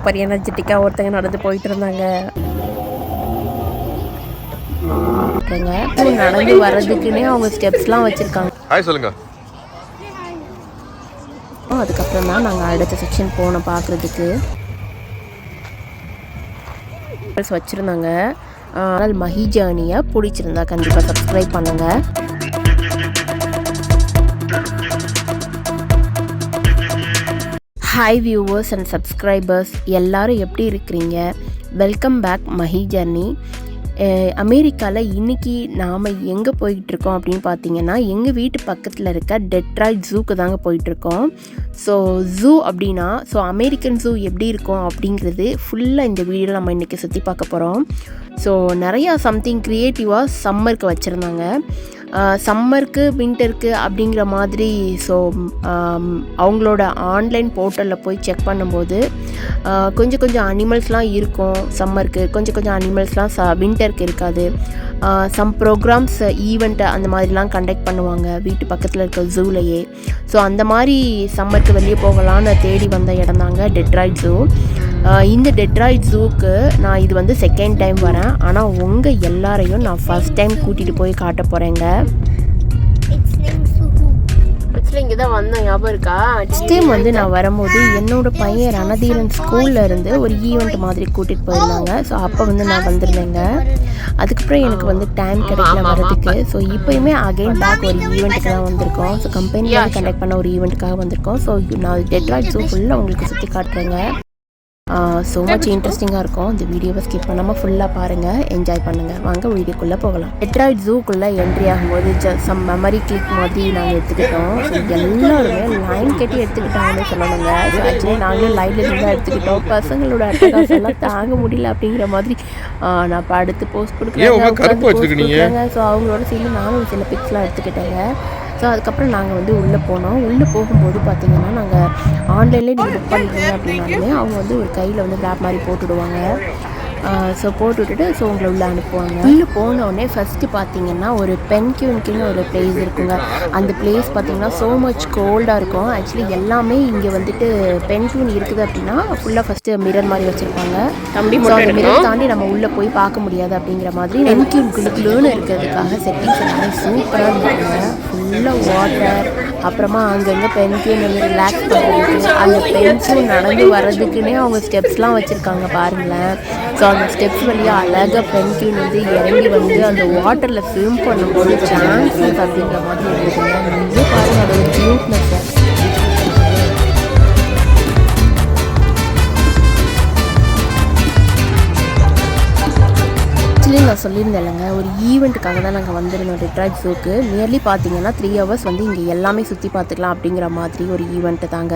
Super எனர்ஜெட்டிக்காக ஒருத்தங்க நடந்து போயிட்டு இருந்தாங்க நடந்து வர்றதுக்குன்னே அவங்க ஸ்டெப்ஸ்லாம் வச்சுருக்காங்க. ஹாய் சொல்லுங்க. அதுக்கப்புறம் தான் நாங்கள் அடுத்த செக்ஷன் போனோம் பார்க்குறதுக்கு வச்சுருந்தாங்க. ஆனால் மஹி ஜேர்னியை பிடிச்சிருந்தா கண்டிப்பாக சப்ஸ்கிரைப் பண்ணுங்கள் ஹாய் வியூவர்ஸ் அண்ட் சப்ஸ்கிரைபர்ஸ் எல்லாரும் எப்படி இருக்கிறீங்க? வெல்கம் பேக் மஹி ஜர்னி அமெரிக்காவில் இன்றைக்கி நாம் எங்கே போயிட்டுருக்கோம் அப்படின்னு பார்த்தீங்கன்னா எங்கள் வீட்டு பக்கத்தில் இருக்க டெட்ராய்ட் ஜூக்கு தாங்க போயிட்டுருக்கோம். ஸோ ஜூ அப்படின்னா ஸோ அமெரிக்கன் ஜூ எப்படி இருக்கும் அப்படிங்கிறது ஃபுல்லாக இந்த வீடியோவில் நம்ம இன்றைக்கி சுற்றி பார்க்க போகிறோம் ஸோ நிறையா சம்திங் க்ரியேட்டிவாக சம்மருக்கு வச்சுருந்தாங்க. சம்மருக்கு வின்டருக்கு அப்படிங்கிற மாதிரி ஸோ அவங்களோட ஆன்லைன் போர்ட்டலில் போய் செக் பண்ணும்போது கொஞ்சம் கொஞ்சம் அனிமல்ஸ்லாம் இருக்கும் சம்மருக்கு கொஞ்சம் கொஞ்சம் அனிமல்ஸ்லாம் ச வின்டருக்கு இருக்காது. சம் ப்ரோக்ராம்ஸ் ஈவெண்ட்டு அந்த மாதிரிலாம் கண்டக்ட் பண்ணுவாங்க வீட்டு பக்கத்தில் இருக்க ஜூலையே ஸோ அந்த மாதிரி சம்மருக்கு வெளியே போகலான்னு தேடி வந்த இடம் தாங்க டெட்ராய்ட் ஜூ இந்த டெட்ராய்ட் ஜூக்கு நான் இது வந்து செகண்ட் டைம் வரேன். ஆனால் உங்கள் எல்லாரையும் நான் ஃபஸ்ட் டைம் கூட்டிகிட்டு போய் காட்ட போகிறேங்க இங்கே தான் வந்தேன். ஞாபகம் இருக்கா? ஃபஸ்ட் டைம் வந்து நான் வரும்போது என்னோட பையன் ரணதீரன் ஸ்கூல்ல இருந்து ஒரு ஈவெண்ட் மாதிரி கூட்டிகிட்டு போயிருந்தாங்க. ஸோ அப்போ வந்து நான் வந்திருந்தேங்க. அதுக்கப்புறம் எனக்கு வந்து டைம் கிடைக்கல வரதுக்கு ஸோ இப்போயுமே அகைன் பேக் ஒரு ஈவெண்ட்டுக்கு தான் வந்திருக்கோம். ஸோ கம்பெனியில் கண்டக்ட் பண்ண ஒரு ஈவெண்ட்டுக்காக வந்திருக்கோம். ஸோ நான் டெட்ராய்ட் ஜூ ஃபுல்லாக உங்களுக்கு சுற்றி காட்டுறேங்க. ஸோ மச் இன்ட்ரெஸ்டிங்காக இருக்கும். இந்த வீடியோவை ஸ்கிப் பண்ணாமல் ஃபுல்லாக பாருங்கள் என்ஜாய் பண்ணுங்கள் வாங்க வீடியோக்குள்ளே போகலாம். டெட்ராய்ட் ஜூக்குள்ளே என்ட்ரி ஆகும்போது ஜ சம் மெமரி கிளிக் மாதிரி நாங்கள் எடுத்துக்கிட்டோம். ஸோ எல்லாருமே லைன் கட்டி எடுத்துக்கிட்டாங்கன்னு சொல்லணுங்க. ஆக்சுவலி நாங்களும் லைனில் இருந்து தான் எடுத்துக்கிட்டோம். பசங்களோட அட்டகாசம் எல்லாம் தாங்க முடியல அப்படிங்கிற மாதிரி நான் இப்போ அடுத்து போஸ்ட்? கொடுக்குறாங்க ஸோ அவங்களோட சேர்ந்து நானும் சில பிக்ஸ்லாம் எடுத்துக்கிட்டேங்க. ஸோ அதுக்கப்புறம் நாங்கள் வந்து உள்ளே போனோம். உள்ளே போகும்போது பார்த்தீங்கன்னா நாங்கள் ஆன்லைன்லேயே நீங்கள் புக் பண்ணிக்கிறீங்க அப்படின்னாலுமே அவங்க வந்து ஒரு கையில் வந்து கிராப் மாதிரி போட்டுவிடுவாங்க ஸோ போட்டு விட்டுட்டு ஸோ உங்களை உள்ளே அனுப்புவாங்க. உள்ளே போனோடனே ஃபஸ்ட்டு பார்த்தீங்கன்னா ஒரு பென்கியூன்கின்னு ஒரு பிளேஸ் இருக்குங்க. அந்த பிளேஸ் பார்த்தீங்கன்னா ஸோ மச் கோல்டாக இருக்கும். ஆக்சுவலி எல்லாமே இங்கே வந்துட்டு பென்கியூன் இருக்குது அப்படின்னா ஃபுல்லாக ஃபஸ்ட்டு மிரர் மாதிரி வச்சுருப்பாங்க. தம்பி அந்த மிரர் தாண்டி நம்ம உள்ளே போய் பார்க்க முடியாது அப்படிங்கிற மாதிரி பென்கியூன் குழுக்குழுன்னு இருக்கிறதுக்காக செட்டிங்ஸ் எல்லாமே சூப்பராக இருந்துச்சுங்க ஃபுல்லாக வாட்டர் அப்புறமா அங்கங்கே பென்கியூன் வந்து ரிலாக்ஸ் பண்ணுறதுக்கு அந்த பென்சில் நடந்து வர்றதுக்குன்னே அவங்க ஸ்டெப்ஸ்லாம் வச்சுருக்காங்க பாருங்களேன். ஸோ அந்த ஸ்டெப்ஸ் வழியாக அழகாக பென்கியூன் வந்து இறங்கி வந்து அந்த வாட்டரில் ஸ்விம் பண்ணும்போது சான்சஸ் அப்படிங்கிற மாதிரி இருக்குதுங்க நீங்களே பாருங்கள் அதோட ஆக்சுவலி நான் சொல்லியிருந்தேன் இல்லைங்க ஒரு ஈவெண்ட்டுக்காக தான் நாங்கள் வந்திருந்தோம் டெட்ராய்ட் ஷோக்கு நியர்லி பார்த்தீங்கன்னா த்ரீ ஹவர்ஸ் வந்து இங்கே எல்லாமே சுற்றி பார்த்துக்கலாம் அப்படிங்கிற மாதிரி ஒரு ஈவெண்ட்டு தாங்க.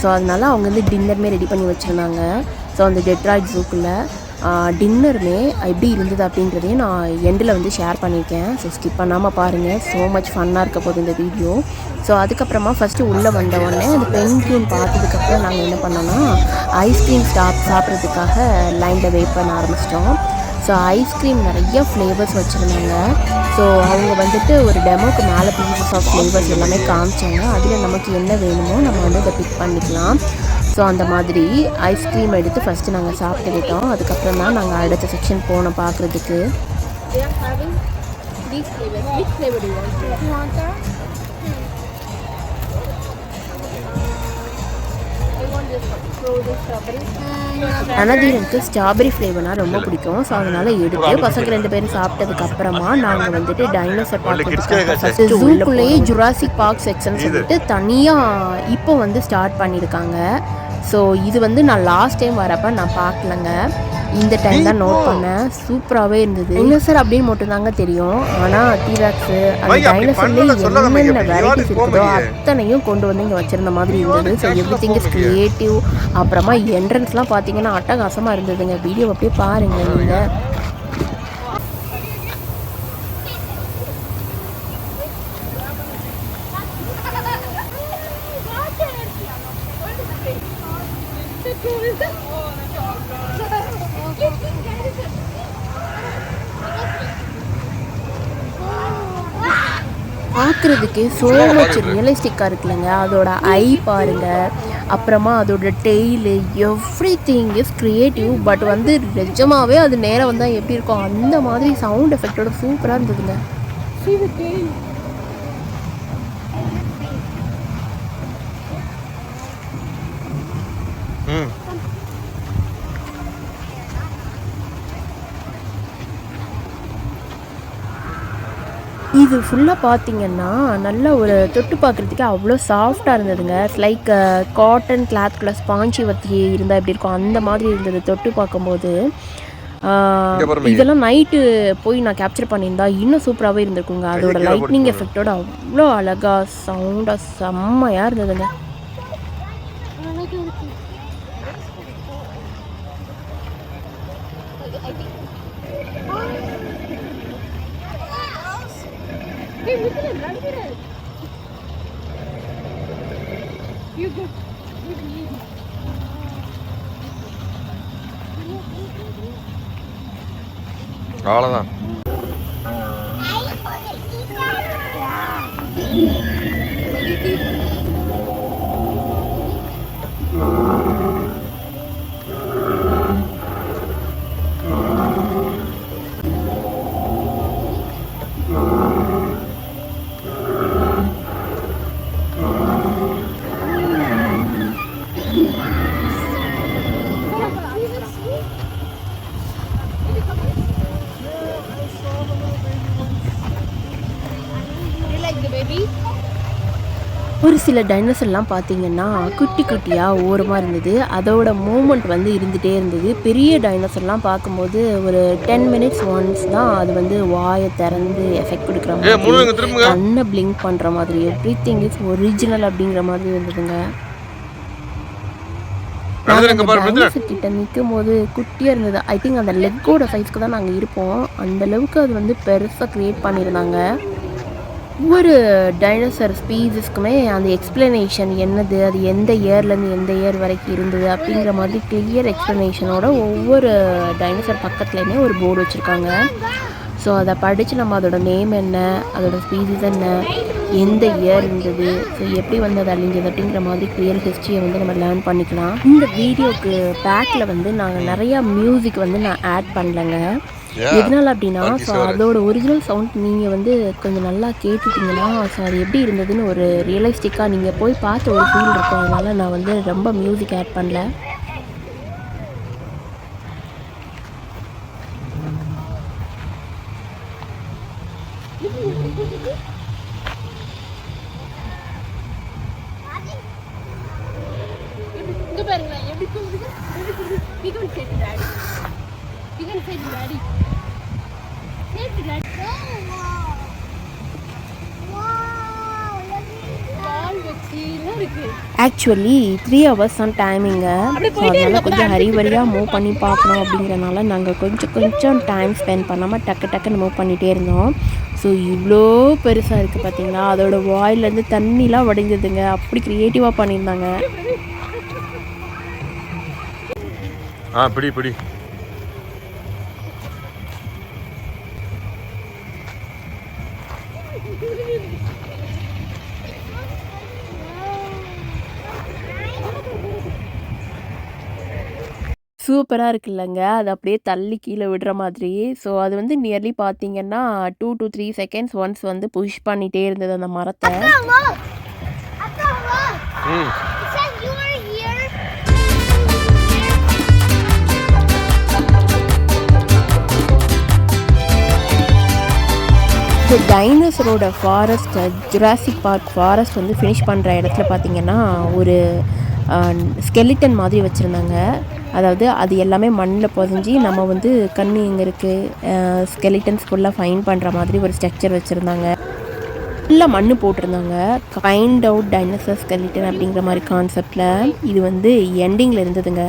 ஸோ அதனால அவங்க வந்து டின்னருமே ரெடி பண்ணி வச்சுருந்தாங்க. ஸோ அந்த டெட்ராய்ட் ஜூக்குள்ளே டின்னருமே எப்படி இருந்தது அப்படின்றதையும் நான் எண்டில் வந்து ஷேர் பண்ணியிருக்கேன். ஸோ ஸ்கிப் பண்ணாமல் பாருங்கள் ஸோ மச் ஃபன்னாக இருக்க போகுது இந்த வீடியோ ஸோ அதுக்கப்புறமா ஃபஸ்ட்டு உள்ளே வந்த உடனே அந்த பென்கியூன் பார்த்ததுக்கப்புறம் நாங்கள் என்ன பண்ணோன்னா ஐஸ்கிரீம் ஸ்டாப் சாப்பிட்றதுக்காக லைனில் வெயிட் பண்ண ஆரம்பிச்சிட்டோம். ஸோ ஐஸ்கிரீம் நிறைய ஃப்ளேவர்ஸ் வச்சுருந்தாங்க. ஸோ அவங்க வந்துட்டு ஒரு டெமோக்கு மேலே பீசஸ் ஆஃப் ஃப்ளேவர்ஸ் எல்லாமே காமிச்சாங்க. அதில் நமக்கு என்ன வேணுமோ நம்ம வந்து அதை பிக் பண்ணிக்கலாம். ஸோ அந்த மாதிரி ஐஸ்கிரீம் எடுத்து ஃபஸ்ட்டு நாங்கள் சாப்பிட்டுக்கிட்டோம் அதுக்கப்புறம் தான் நாங்கள் அடுத்த செக்ஷன் போனோம் பார்க்குறதுக்கு. ரணதீரனுக்கு ஸ்ட்ராபெரி ஃப்ளேவர்னால் ரொம்ப பிடிக்கும். ஸோ அதனால் எடுத்து பசங்க ரெண்டு பேரும் சாப்பிட்டதுக்கு அப்புறமா நாங்கள் வந்துட்டு டைனோசர் ஃபஸ்ட்டு ஜூக்குள்ளேயே ஜுராசிக் பார்க் செக்ஷன் சொல்லிட்டு தனியாக இப்போ வந்து ஸ்டார்ட் பண்ணியிருக்காங்க. ஸோ இது வந்து நான் லாஸ்ட் டைம் வரப்ப நான் பார்க்கலங்க. இந்த டைம் தான் நோட் பண்ணேன். சூப்பராகவே இருந்தது. டைனோசர் அப்படின்னு மட்டும்தாங்க தெரியும். ஆனால் டீராக்ஸு அந்த மையா, என்னென்ன வெரைட்டிஸ் இருக்குதோ. அத்தனையும் கொண்டு வந்து இங்கே வச்சிருந்த மாதிரி இருந்தது. So everything is creative அப்புறமா என்ட்ரன்ஸ்லாம் பார்த்தீங்கன்னா அட்டகாசமாக இருந்ததுங்க. வீடியோ அப்படியே பாருங்க நீங்கள் பார்க்குறதுக்கு ஸோ மச் ரியலிஸ்டிக்காக இருக்குல்லங்க. அதோட ஐ பாருங்க. அப்புறமா அதோட tail everything is creative but வந்து நிஜமாவே அது நேரம் வந்தால் எப்படி இருக்கும்? அந்த மாதிரி சவுண்ட் எஃபெக்டோட சூப்பராக இருந்ததுங்க. ம். இது ஃபுல்லாக பார்த்தீங்கன்னா நல்ல ஒரு தொட்டு பார்க்குறதுக்கு அவ்வளோ சாஃப்டாக இருந்ததுங்க. லைக் காட்டன் கிளாத்குள்ள ஸ்பாஞ்சி வத்தி இருந்தால் எப்படி இருக்கும்? அந்த மாதிரி இருந்தது தொட்டு பார்க்கும்போது. இதெல்லாம் நைட்டு போய் நான் கேப்சர் பண்ணியிருந்தா இன்னும் சூப்பராகவே இருந்திருக்குங்க. அதோட லைட்னிங் எஃபெக்டோட அவ்வளோ அழகாக சவுண்டாக செம்மையாக இருந்ததுங்க அழகா இருக்கு. ஏய், விட்டுரு, விட்டுரு. You go. You leave. அவ்வளோதான் ஒரு சில டைனோசர்லாம் பார்த்தீங்கன்னா குட்டி குட்டியாக ஓரமாக இருந்தது. அதோட மூமெண்ட் வந்து இருந்துகிட்டே இருந்தது. பெரிய டைனோசர்லாம் பார்க்கும்போது ஒரு டென் மினிட்ஸ் ஒன்ஸ் தான் அது வந்து வாயை திறந்து எஃபெக்ட் கொடுக்குற மாதிரி கண்ணை பிளிங்க் பண்ணுற மாதிரி. எவ்ரி திங் இஸ் ஒரிஜினல் அப்படிங்கிற மாதிரி இருந்ததுங்க. கிட்ட நிற்கும் போது குட்டியாக இருந்தது. ஐ திங்க் அந்த லெக்கோட சைஸ்க்கு தான் நாங்கள் இருப்போம். அந்த அளவுக்கு அது வந்து பெருசாக க்ரியேட் பண்ணியிருந்தாங்க. ஒவ்வொரு டைனோசர் ஸ்பீசஸ்க்குமே அந்த எக்ஸ்பிளனேஷன் என்னது? அது எந்த இயர்லேருந்து எந்த இயர் வரைக்கும் இருந்தது? அப்படிங்கிற மாதிரி கிளியர் எக்ஸ்ப்ளனேஷனோட ஒவ்வொரு டைனோசர் பக்கத்துலேயுமே ஒரு போர்டு வச்சுருக்காங்க. ஸோ அதை படித்து நம்ம அதோட நேம் என்ன? அதோட ஸ்பீசிஸ் என்ன? எந்த இயர் இருந்தது? ஸோ எப்படி வந்து அது அழிஞ்சது? அப்படிங்கிற மாதிரி கிளியர் ஹிஸ்ட்ரியை வந்து நம்ம லேர்ன் பண்ணிக்கலாம். இந்த வீடியோக்கு பேக்கில் வந்து நாங்கள் நிறையா மியூசிக் வந்து நான் ஆட் பண்ணலைங்க. எதனால அப்படின்னா ஸோ. அதோட ஒரிஜினல் சவுண்ட் நீங்கள் வந்து கொஞ்சம் நல்லா கேட்டுட்டீங்கன்னா ஸோ அது எப்படி இருந்ததுன்னு ஒரு ரியலிஸ்டிக்காக நீங்கள் போய் பார்த்த ஒரு ஃபீல் இருக்கும். அதனால நான் வந்து ரொம்ப மியூசிக் ஆட் பண்ணல இங்க பாருங்களேன் எப்படி தூங்குது எப்படி தூங்குது we can say to daddy to daddy to daddy பால் வச்சுலாம் இருக்கு ஆக்சுவலி த்ரீ ஹவர்ஸ் தான் டைமிங்க ஸோ அதனால் கொஞ்சம் ஹரிவரியாக மூவ் பண்ணி பார்க்கணும் அப்படிங்கிறனால நாங்கள் கொஞ்சம் கொஞ்சம் டைம் ஸ்பெண்ட் பண்ணாமல் டக்கு டக்குன்னு மூவ் பண்ணிகிட்டே இருந்தோம். ஸோ இவ்வளோ பெருசாக இருக்குது பார்த்தீங்களா அதோட வாயிலேருந்து தண்ணிலாம் வடிஞ்சதுங்க. அப்படி க்ரியேட்டிவாக பண்ணியிருந்தாங்க. ஆ பிடி பிடி. சூப்பராக இருக்குல்லங்க. அது அப்படியே தள்ளி கீழே விடுற மாதிரி. ஸோ அது வந்து நியர்லி பார்த்தீங்கன்னா two to three seconds once வந்து புஷ் பண்ணிகிட்டே இருந்தது அந்த மரத்தை. இந்த டைனோசரோட ஃபாரஸ்ட் ஜுராசிக் பார்க் ஃபாரஸ்ட் வந்து ஃபினிஷ் பண்ணுற இடத்துல பார்த்தீங்கன்னா ஒரு ஸ்கெலிட்டன் மாதிரி வச்சுருந்தாங்க. அதாவது அது எல்லாமே மண்ணில் புதஞ்சி நம்ம வந்து கண் எங்கே இருக்குது ஸ்கெலிட்டன்ஸ் ஃபுல்லாக ஃபைன் பண்ணுற மாதிரி ஒரு ஸ்ட்ரக்சர் வச்சுருந்தாங்க. ஃபுல்லாக மண் போட்டிருந்தாங்க. ஃபைண்ட் அவுட் டைனோசர் ஸ்கெலிட்டன் அப்படிங்கிற மாதிரி கான்செப்டில் இது வந்து எண்டிங்கில் இருந்ததுங்க.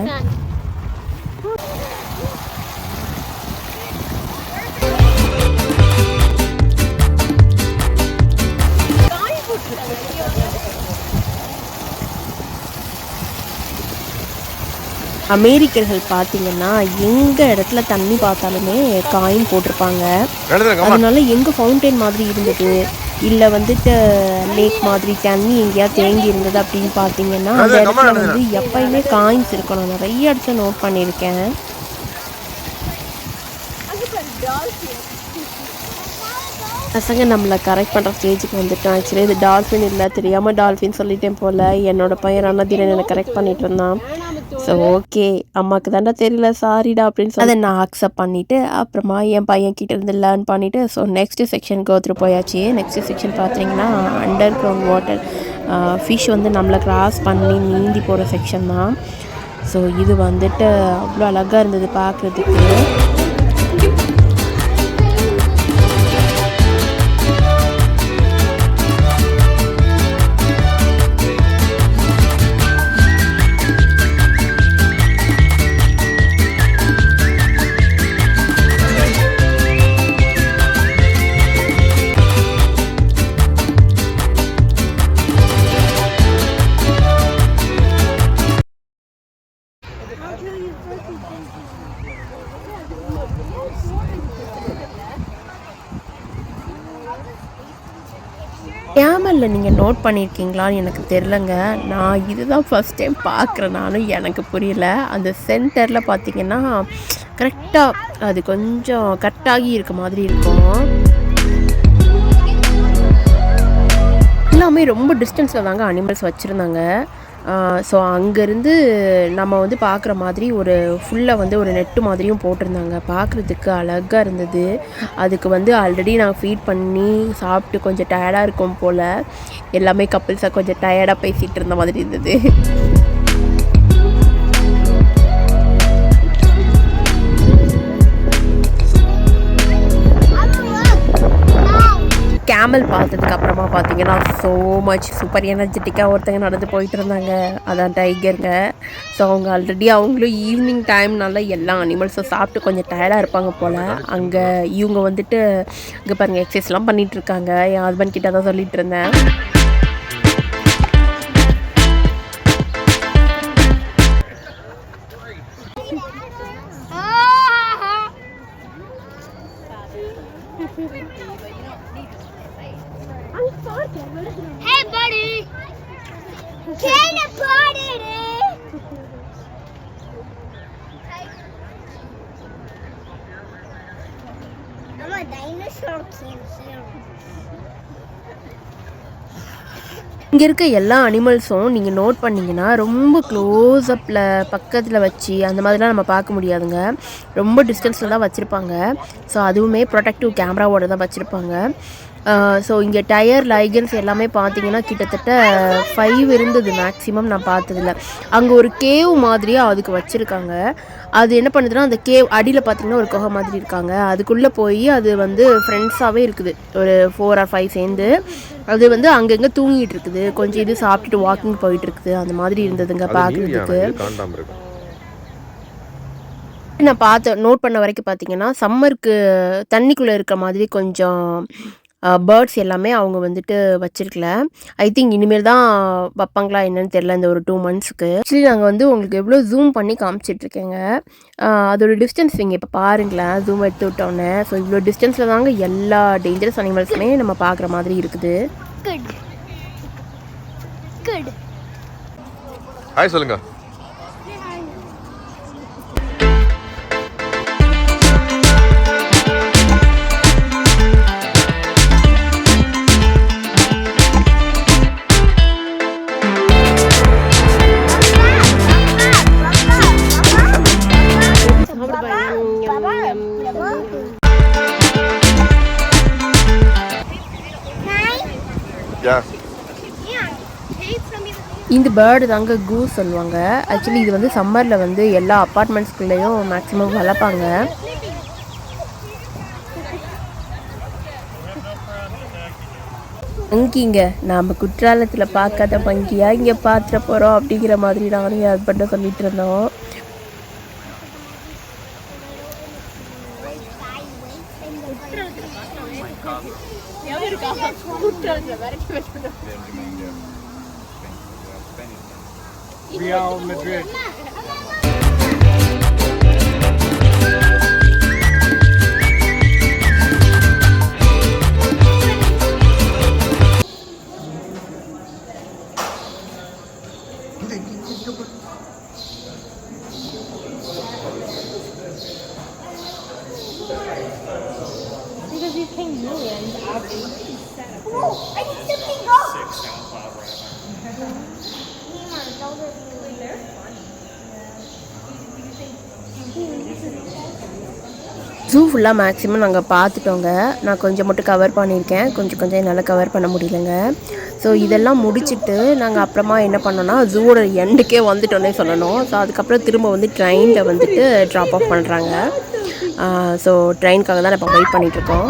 அமெரிக்கர்கள் பார்த்தீங்கன்னா எங்கே இடத்துல தண்ணி பார்த்தாலுமே காயின் போட்டிருப்பாங்க. அதனால எங்கே ஃபவுண்டைன் மாதிரி இருந்தது? இல்லை வந்துட்டு லேக் மாதிரி தண்ணி எங்கேயாவது தேங்கி இருந்தது அப்படின்னு பார்த்தீங்கன்னா அந்த இடத்துல வந்து எப்பயுமே காயின்ஸ் இருக்கும் நான் நிறைய இடத்துல நோட் பண்ணியிருக்கேன் அங்கே பாரு டால்ஃபின் பசங்க நம்மளை கரெக்ட் பண்ணுற ஸ்டேஜுக்கு வந்துட்டோம் ஆக்சுவலி இது டால்ஃபின் இல்லை தெரியாமல் டால்ஃபின் சொல்லிட்டேன் போல். என்னோடய பையன் ரணதீரன் என்னை கரெக்ட் பண்ணிட்டு இருந்தான். ஸோ ஓகே அம்மாவுக்கு தாண்டா தெரியல. சாரிடா அப்படின்னு சொல்லி. அதை நான் அக்செப்ட் பண்ணிவிட்டு அப்புறமா என் பையன் கிட்ட இருந்து லேர்ன் பண்ணிவிட்டு ஸோ நெக்ஸ்ட் செக்ஷன் கோத்ரு போயாச்சு. நெக்ஸ்ட் செக்ஷன் பார்த்தீங்கன்னா அண்டர் கிரவுண்ட் வாட்டர் ஃபிஷ் வந்து நம்மளை கிராஸ் பண்ணி நீந்தி போகிற செக்ஷன் தான். ஸோ இது வந்துட்டு அவ்வளோ அழகாக இருந்தது பார்க்குறதுக்கு கேமலில் நீங்கள் நோட் பண்ணியிருக்கீங்களான்னு எனக்கு தெரிலங்க நான் இதுதான் ஃபஸ்ட் டைம் பார்க்குறேன் நானும் எனக்கு புரியல. அந்த சென்டரில் பார்த்தீங்கன்னா கரெக்டாக அது கொஞ்சம் கட்டாகி இருக்க மாதிரி இருக்கும். எல்லாமே ரொம்ப டிஸ்டன்ஸில் தாங்க அனிமல்ஸ் வச்சுருந்தாங்க. ஸோ அங்கேருந்து நம்ம வந்து பார்க்குற மாதிரி ஒரு ஃபுல்லாக வந்து ஒரு நெட்டு மாதிரியும் போட்டிருந்தாங்க. பார்க்குறதுக்கு அழகாக இருந்தது. அதுக்கு வந்து ஆல்ரெடி நான் ஃபீட் பண்ணி சாப்பிட்டு கொஞ்சம் டயர்டாக இருக்கும் போல். எல்லாமே கப்பிள்ஸாக கொஞ்சம் டயர்டாக பேசிகிட்டு இருந்த மாதிரி இருந்தது. கேமல் பார்த்ததுக்கு அப்புறமா பார்த்தீங்கன்னா ஸோ மச் சூப்பர் எனர்ஜெட்டிக்காக ஒருத்தங்க நடந்து போயிட்டு இருந்தாங்க அதான் டைகருங்க ஸோ அவங்க ஆல்ரெடி அவங்களும் ஈவினிங் டைம்னால எல்லா அனிமல்ஸும் சாப்பிட்டு கொஞ்சம் டயர்டாக இருப்பாங்க போல். அங்கே இவங்க வந்துட்டு இங்கே பாருங்கள் எக்ஸசைஸ்லாம் பண்ணிகிட்டு இருக்காங்க என் ஹஸ்பண்ட் கிட்ட தான் சொல்லிட்டு இருந்தேன் இங்கே இருக்க எல்லா அனிமல்ஸும் நீங்கள் நோட் பண்ணிங்கன்னா ரொம்ப க்ளோஸ்அப்பில் பக்கத்தில் வச்சு அந்த மாதிரிலாம் நம்ம பார்க்க முடியாதுங்க. ரொம்ப டிஸ்டன்ஸில் தான் வச்சுருப்பாங்க. ஸோ அதுவுமே ப்ரொடக்டிவ் கேமராவோட தான் வச்சுருப்பாங்க. ஸோ இங்கே டயர் லைகன்ஸ் எல்லாமே பார்த்தீங்கன்னா கிட்டத்தட்ட ஃபைவ் இருந்தது மேக்ஸிமம் நான் பார்த்ததில்ல அங்கே ஒரு கேவ் மாதிரியாக அதுக்கு வச்சுருக்காங்க. அது என்ன பண்ணுதுன்னா அந்த கேவ் அடியில் பார்த்தீங்கன்னா ஒரு குகை மாதிரி இருக்காங்க. அதுக்குள்ளே போய் அது வந்து ஃப்ரெண்ட்ஸாகவே இருக்குது. ஒரு ஃபோர் ஆர் ஃபைவ் சேர்ந்து. அது வந்து அங்கங்கே தூங்கிட்டு இருக்குது. கொஞ்சம் இது சாப்பிட்டுட்டு வாக்கிங் போயிட்டு இருக்குது. அந்த மாதிரி இருந்ததுங்க பார்க்குறதுக்கு நான் பார்த்த நோட் பண்ண வரைக்கும் பார்த்தீங்கன்னா சம்மருக்கு தண்ணிக்குள்ளே இருக்க மாதிரி கொஞ்சம் பேர்ட்ஸ் எல்லாமே அவங்க வந்துட்டு வச்சிருக்கல. ஐ திங்க் இனிமேல் தான் வைப்பாங்களா என்னன்னு தெரில இந்த ஒரு டூ மந்த்ஸ்க்கு ஆக்சுவலி நாங்கள் வந்து உங்களுக்கு எவ்வளோ ஜூம் பண்ணி காமிச்சிட்ருக்கேங்க அதோட டிஸ்டன்ஸ் நீங்கள் இப்போ பாருங்களேன். ஜூம் எடுத்து விட்டோன்னே. ஸோ இவ்வளோ டிஸ்டன்ஸில் தாங்க எல்லா டேஞ்சரஸ் அனிமல்ஸுமே நம்ம பார்க்குற மாதிரி இருக்குது. ஹாய் சொல்லுங்க. இந்த பேர்டு தாங்க கூஸ் சொல்லுவாங்க. ஆக்சுவலி இது வந்து சம்மரில் வந்து எல்லா அப்பார்ட்மெண்ட்ஸ்குள்ளேயும் மேக்ஸிமம் வளர்ப்பாங்க. அங்கிங்க நாம் குற்றாலத்தில் பார்க்காத பங்கியாக இங்கே பார்த்துட போகிறோம் அப்படிங்கிற மாதிரி நானும் என் ஹஸ்பண்டை சொல்லிட்டு இருந்தோம். Real Madrid. Because he's paying millions, obviously. I need! Six SoundCloud rappers. Zoo ஃபுல்லாக மேக்ஸிமம் நாங்கள் பார்த்துட்டோங்க. நான் கொஞ்சம் மட்டும் கவர் பண்ணியிருக்கேன். கொஞ்சம் கொஞ்சம் என்னால் கவர் பண்ண முடியலங்க. ஸோ இதெல்லாம் முடிச்சுட்டு நாங்கள் அப்புறமா என்ன பண்ணோன்னா ஜூவோட எண்டுக்கே வந்துட்டோன்னே சொல்லணும். ஸோ அதுக்கப்புறம் திரும்ப வந்து ட்ரெயினில் வந்துட்டு ட்ராப் ஆஃப் பண்ணுறாங்க ஸோ ட்ரெயினுக்காக தான் இப்போ வெயிட் பண்ணிகிட்ருக்கோம்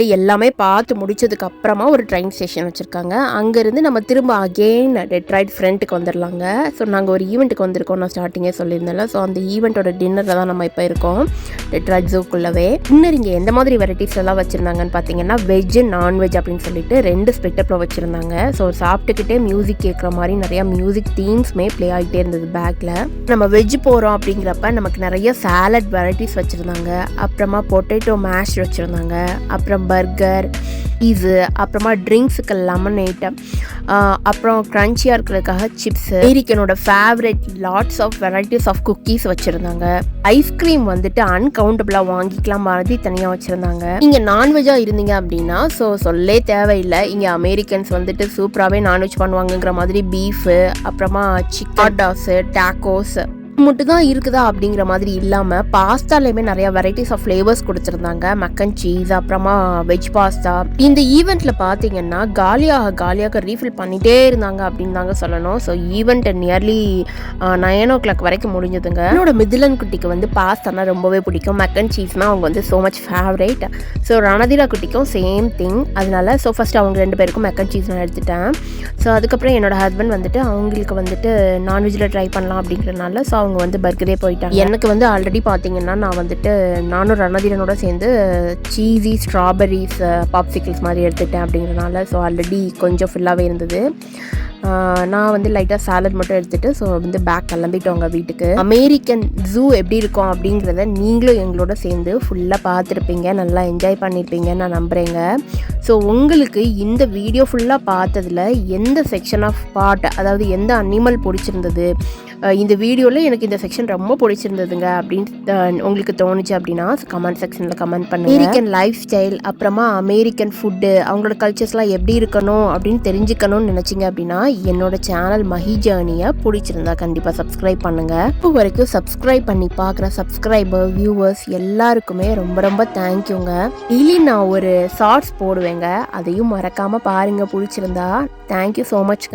சொல்லி எல்லாமே பார்த்து முடிச்சதுக்கு அப்புறமா ஒரு ட்ரெயின் ஸ்டேஷன் வச்சுருக்காங்க. அங்கேருந்து நம்ம திரும்ப அகெயின் டெட்ராய்ட் ஃப்ரெண்ட்டுக்கு வந்துடலாங்க ஸோ நாங்கள் ஒரு ஈவெண்ட்டுக்கு வந்திருக்கோம் நான் ஸ்டார்டிங்கே சொல்லியிருந்தேன்ல. ஸோ அந்த ஈவெண்ட்டோட டின்னரில் தான் நம்ம இப்போ இருக்கோம். டெட்ராய்ட் ஜூக்குள்ளவே டின்னர் இங்கே எந்த மாதிரி வெரைட்டிஸ் எல்லாம் வச்சுருந்தாங்கன்னு பார்த்தீங்கன்னா வெஜ்ஜு நான்வெஜ் அப்படின்னு சொல்லிட்டு ரெண்டு ஸ்பெக்டப்பில் வச்சுருந்தாங்க. ஸோ சாப்பிட்டுக்கிட்டே மியூசிக் கேட்குற மாதிரி நிறையா மியூசிக் தீம்ஸ்மே ப்ளே ஆகிட்டே இருந்தது பேக்கில் நம்ம வெஜ் போகிறோம் அப்படிங்கிறப்ப நமக்கு நிறைய சேலட் வெரைட்டிஸ் வச்சுருந்தாங்க. அப்புறமா பொட்டேட்டோ மேஷ் வச்சுருந்தாங்க. அப்புறம் பர்கர் இது அப்புறமா ட்ரிங்க்ஸுக்கு லெமன் ஐட்டம் அப்புறம் க்ரன்ச்சியாக இருக்கிறதுக்காக chips அமெரிக்கனோட favourite lots of varieties of cookies வச்சுருந்தாங்க. ஐஸ்கிரீம் வந்துட்டு அன்கவுண்டபிளாக வாங்கிக்கலாம் மாதிரி தனியாக வச்சுருந்தாங்க. நீங்கள் நான்வெஜ்ஜாக இருந்தீங்க அப்படின்னா ஸோ சொல்லே தேவையில்லை. இங்கே அமெரிக்கன்ஸ் வந்துட்டு சூப்பராகவே நான்வெஜ் பண்ணுவாங்கங்கிற மாதிரி பீஃபு அப்புறமா சிக்கன் டாஸு டேக்கோஸ் மட்டும் தான் இருக்குதா அப்படிங்கிற மாதிரி இல்லாமல் பாஸ்தாலையுமே நிறைய வெரைட்டிஸ் ஆஃப் ஃப்ளேவர்ஸ் கொடுத்துருந்தாங்க. மக்கன் சீஸ் அப்புறமா வெஜ் பாஸ்தா இந்த ஈவெண்ட்டில் பார்த்தீங்கன்னா காலியாக காலியாக ரீஃபில் பண்ணிகிட்டே இருந்தாங்க அப்படின்னு தாங்க சொல்லணும். So event nearly nine o'clock வரைக்கும் முடிஞ்சதுங்க. என்னோட மிதிலன் குட்டிக்கு வந்து பாஸ்தானா ரொம்பவே பிடிக்கும். மக்கன் சீஸ்னா அவங்க வந்து so much favourite so Ranadhira குட்டிக்கும் same thing அதனால ஸோ ஃபஸ்ட் அவங்க ரெண்டு பேருக்கும் மக்கன் சீஸ் நான் எடுத்துட்டேன். ஸோ அதுக்கப்புறம் என்னோட ஹஸ்பண்ட் வந்துட்டு அவங்களுக்கு வந்துட்டு நான்வெஜ்ஜில் ட்ரை பண்ணலாம் அப்படிங்கிறனால ஸோ அவங்க அவங்க வந்து பர்கரே போயிட்டாங்க. எனக்கு வந்து ஆல்ரெடி பார்த்தீங்கன்னா நான் வந்துட்டு நானும் ரணதீரனோட சேர்ந்து சீஸி ஸ்ட்ராபெரிஸ் பாப்சிக்கிள்ஸ் மாதிரி எடுத்துட்டேன் அப்படிங்கிறனால ஸோ ஆல்ரெடி கொஞ்சம் ஃபுல்லாகவே இருந்தது. நான் வந்து லைட்டாக சாலட் மட்டும் எடுத்துகிட்டு ஸோ வந்து பேக் கிளம்பிட்டோங்க வீட்டுக்கு. அமெரிக்கன் ஜூ எப்படி இருக்கும் அப்படிங்கிறத நீங்களும் எங்களோட சேர்ந்து ஃபுல்லாக பார்த்துருப்பீங்க. நல்லா என்ஜாய் பண்ணியிருப்பீங்கன்னு நான் நம்புகிறேங்க ஸோ உங்களுக்கு இந்த வீடியோ ஃபுல்லாக பார்த்ததுல எந்த செக்ஷன் ஆஃப் பார்ட் அதாவது எந்த அனிமல் பிடிச்சிருந்தது? இந்த வீடியோவில் எனக்கு இந்த செக்ஷன் ரொம்ப பிடிச்சிருந்ததுங்க அப்படின்னு உங்களுக்கு தோணுச்சு அப்படின்னா கமெண்ட் செக்ஷனில் கமெண்ட் பண்ணுங்க. அமெரிக்கன் லைஃப் ஸ்டைல் அப்புறமா அமெரிக்கன் ஃபுட்டு அவங்களோட கல்ச்சர்ஸ்லாம் எப்படி இருக்கணும் அப்படின்னு தெரிஞ்சுக்கணும்னு நினச்சிங்க அப்படின்னா என்னோட சேனல் மஹி ஜேர்னியை பிடிச்சிருந்தா கண்டிப்பாக சப்ஸ்கிரைப் பண்ணுங்க. இப்போ வரைக்கும் சப்ஸ்கிரைப் பண்ணி பார்க்குற சப்ஸ்கிரைபர் வியூவர்ஸ் எல்லாருக்குமே ரொம்ப ரொம்ப தேங்க்யூங்க டெய்லி நான் ஒரு ஷார்ட்ஸ் போடுவேங்க. அதையும் மறக்காமல் பாருங்கள் பிடிச்சிருந்தா தேங்க்யூ ஸோ மச்